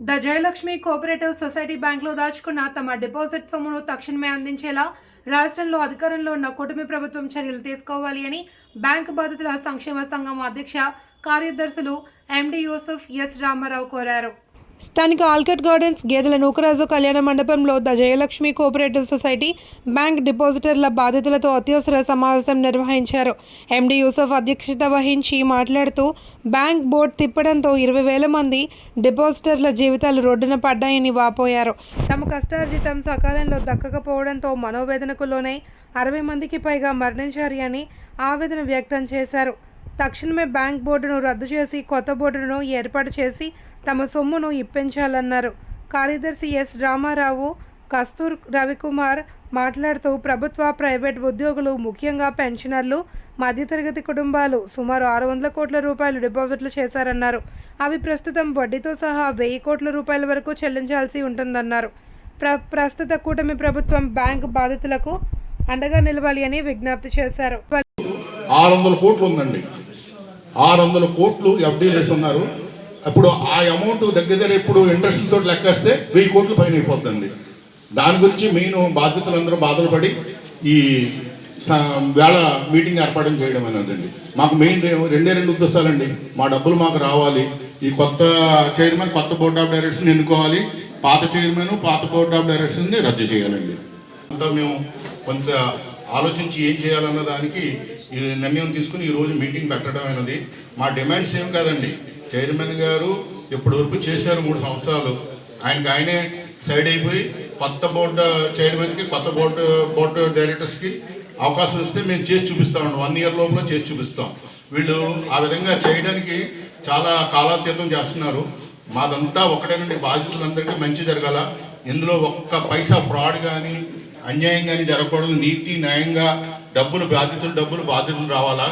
The Jayalakshmi cooperative society బ్యాంకులో దాచుకున్న తమ డిపాజిట్ సొమ్మును తక్షణమే అందించేలా రాష్ట్రంలో అధికారంలో ఉన్న కూటమి ప్రభుత్వం చర్యలు తీసుకోవాలి అని బ్యాంకు బాధితుల సంక్షేమ సంఘం అధ్యక్ష కార్యదర్శులు ఎండి యూసుఫ్ ఎస్ రామారావు కోరారు. స్థానిక ఆల్కట్ గార్డెన్స్ గేదెల నూకరాజు కళ్యాణ మండపంలో the Jayalakshmi cooperative society bank డిపాజిటర్ల బాధితులతో అత్యవసర సమావేశం నిర్వహించారు. ఎండి యూసఫ్ అధ్యక్షత వహించి మాట్లాడుతూ బ్యాంక్ బోర్డు తిప్పడంతో ఇరవై వేల మంది డిపాజిటర్ల జీవితాలు రోడ్డున పడ్డాయని వాపోయారు. తమ కష్టార్జితం సకాలంలో దక్కకపోవడంతో మనోవేదనకు లోనై అరవై మందికి పైగా మరణించారు అని ఆవేదన వ్యక్తం చేశారు. తక్షణమే బ్యాంక్ బోర్డును రద్దు చేసి కొత్త బోర్డును ఏర్పాటు చేసి తమ సొమ్మును ఇప్పించాలన్నారు. కార్యదర్శి ఎస్. రామారావు కస్తూర్ రవికుమార్ మాట్లాడుతూ ప్రభుత్వ ప్రైవేట్ ఉద్యోగులు ముఖ్యంగా పెన్షనర్లు మధ్యతరగతి కుటుంబాలు సుమారు ఆరు వందల కోట్ల రూపాయలు డిపాజిట్లు చేశారన్నారు. అవి ప్రస్తుతం వడ్డీతో సహా వెయ్యి కోట్ల రూపాయల వరకు చెల్లించాల్సి ఉంటుందన్నారు. ప్ర ప్రస్తుత కూటమి ప్రభుత్వం బ్యాంక్ బాధితులకు అండగా నిలవాలి అని విజ్ఞప్తి చేశారు. ఆరు వందల కోట్లు ఉందండి. ఆరు వందల కోట్లు ఎఫ్డీలు వేసి ఉన్నారు అప్పుడు ఆ అమౌంట్ దగ్గర దగ్గర ఇప్పుడు ఇంట్రెస్ట్ తోటి లెక్కేస్తే వెయ్యి కోట్ల పైన అయిపోతుంది దాని గురించి మెయిన్ బాధ్యతలందరూ బాధలు పడి ఈ వేళ మీటింగ్ ఏర్పాటు చేయడం అనేదండి మాకు మెయిన్ రెండే రెండు ఉద్దేశాలండి. మా డబ్బులు మాకు రావాలి. ఈ కొత్త చైర్మన్ కొత్త బోర్డ్ ఆఫ్ డైరెక్షన్ ఎన్నుకోవాలి. పాత చైర్మన్ పాత బోర్డ్ ఆఫ్ డైరెక్షన్ని రద్దు చేయాలండి. అంతా మేము కొంత ఆలోచించి ఏం చేయాలన్న దానికి ఈ నిర్ణయం తీసుకుని ఈరోజు మీటింగ్ పెట్టడం అనేది మా డిమాండ్స్ ఏం కాదండి. చైర్మన్ గారు ఇప్పటి వరకు చేశారు మూడు సంవత్సరాలు. ఆయనకి ఆయనే సైడ్ అయిపోయి కొత్త బోర్డు చైర్మన్కి కొత్త బోర్డు బోర్డు డైరెక్టర్స్కి అవకాశం ఇస్తే మేము చేసి చూపిస్తామండి వన్ ఇయర్ లోపల చేసి చూపిస్తాం. వీళ్ళు ఆ విధంగా చేయడానికి చాలా కాలాతీతం చేస్తున్నారు. మాదంతా ఒకటేనండి. బాధితులందరికీ మంచి జరగాల. ఇందులో ఒక్క పైసా ఫ్రాడ్ కానీ అన్యాయం కానీ జరగకూడదు. నీతి న్యాయంగా డబ్బులు బాధితులు డబ్బులు బాధితులు రావాలా?